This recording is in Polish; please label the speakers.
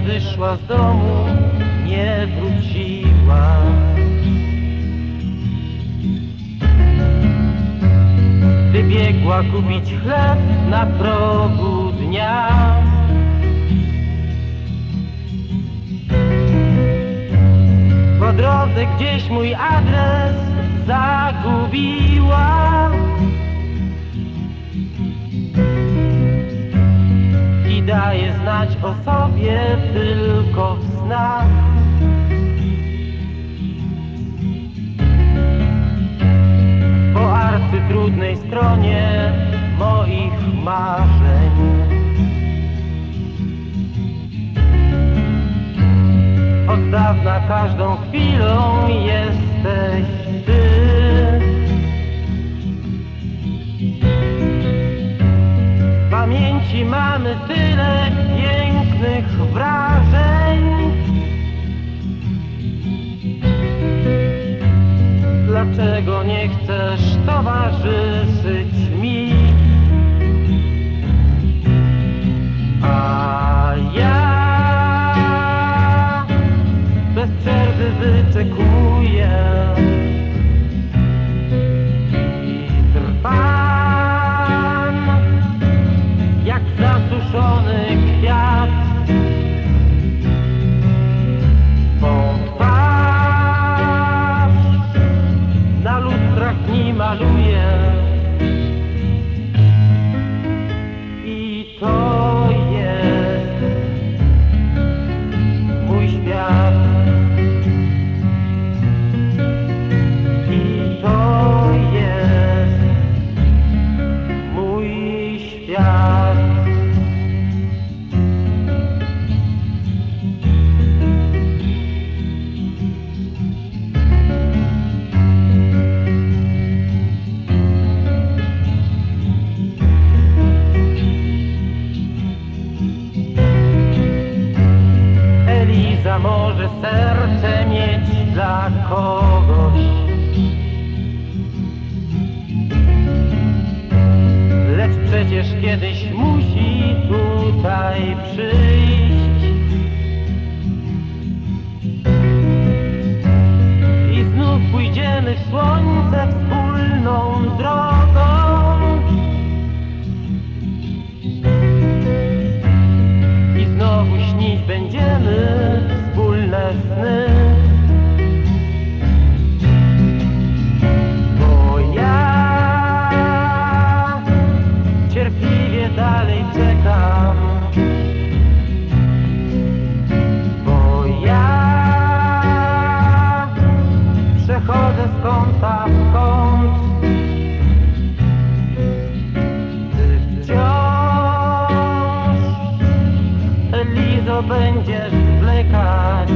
Speaker 1: Wyszła z domu, nie wróciła. Wybiegła kupić chleb na progu dnia. Po drodze gdzieś mój adres zagubiła. Daje znać o sobie tylko w snach. Po arcytrudnej stronie moich marzeń. Od dawna każdą chwilą jesteś ty. Pamięci mamy tyle pięknych wrażeń. Dlaczego nie chcesz towarzyszyć mi? A ja bez przerwy wyczekuję Eliza może serce mieć dla kogoś. Lecz przecież kiedyś musi tutaj przyjść. I znów pójdziemy w słońce wspólną drogą. Dalej czekam. Bo ja przechodzę z kąta kąt. Ty wciąż Elizo będziesz zwlekać